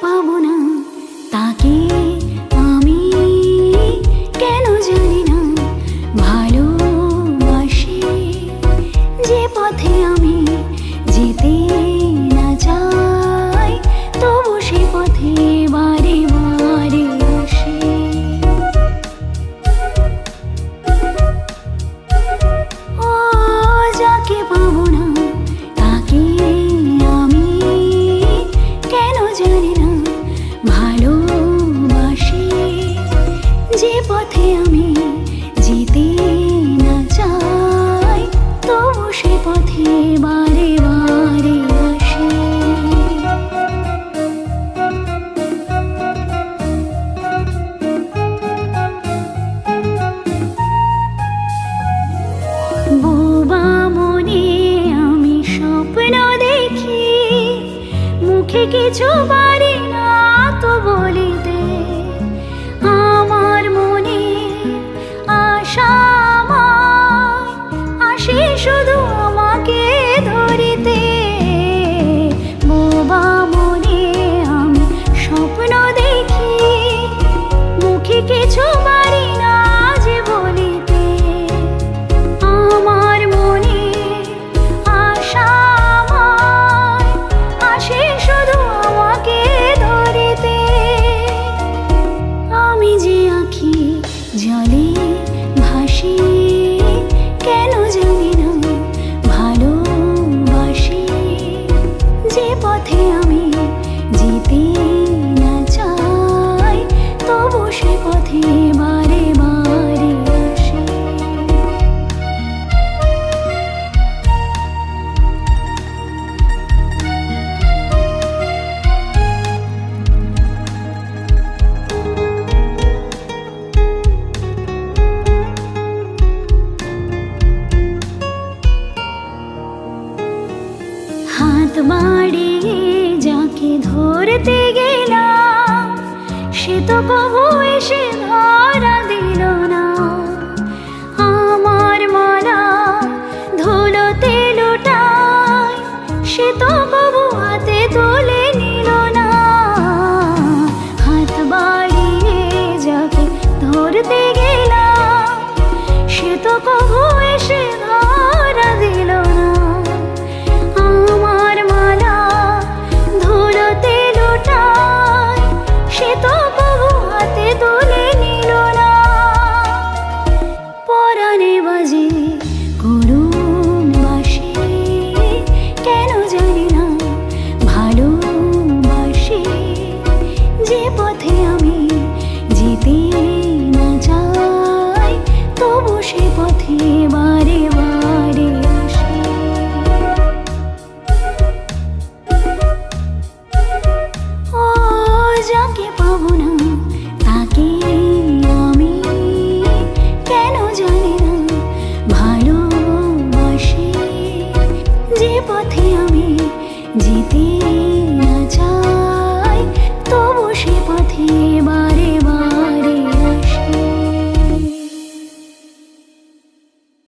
পাবো না। মুখে কিছু বাড়িয়ে যাকে ধরতে গেলাম যাকে পাবো না।